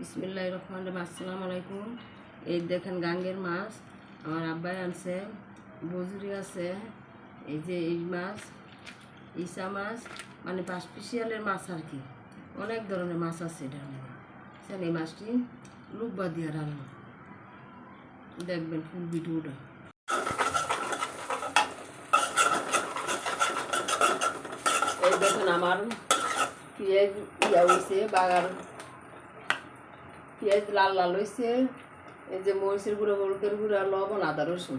বিসমিল্লাহ রহমান রহিম। আসসালামু আলাইকুম। এই দেখেন গাঙ্গের মাছ। আমার আব্বাই আনছে, বজুরি আছে, এই যে এই মাছ, ইসা মাছ মানে পাঁচপিসিয়ালের মাছ আর কি। অনেক ধরনের মাছ আছে মধ্যে। এই মাছটি লুব্বা দিয়ে রান্না। দেখবেন ফুল ভিডিওটা। এই দেখুন আমার পেঁয়াজ ইয়া হয়েছে বাগার পেঁয়াজ, লাল লাল হয়েছে এই যে মরিচের গুঁড়ো, হলুদের গুঁড়ো লবণ, আদা, রসুন।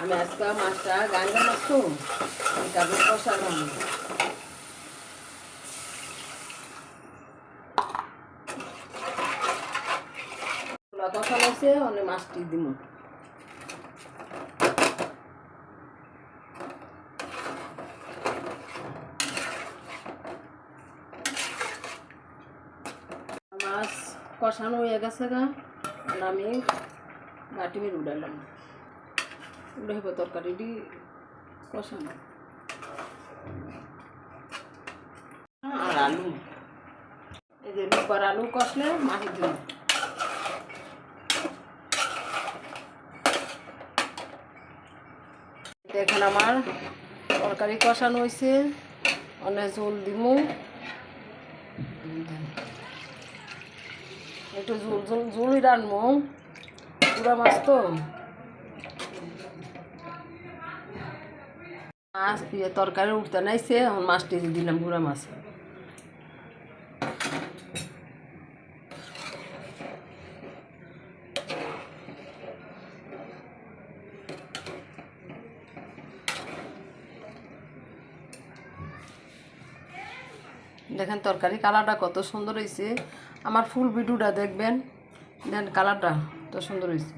আমি আজকে মাছটা গাঙ্গা মাছ তো তারপর কষালাম কষা লাগছে অনেক মাছটি দিব মাছ কষানো হয়ে গেছে গা আর আমি বাটি মেরে উঠালাম উঠে হইব তরকারিটি কষানো আর আলু? এই যে রূপার আলু কষলে মাছের জন্য দেখেন আমার তরকারি কষানো হয়েছে অনেক ঝোল দিমু। একটু ঝুল ঝুল ঝোলই রানবো পুরা মাছ তো। মাছ দিয়ে তরকারি উঠতে নাইছে মাছটি দিলাম পুরা মাছ। দেখেন তরকারি কালারটা কত সুন্দর হয়েছে আমার ফুল ভিডিওটা দেখবেন। দেন কালারটা তো সুন্দর হয়েছে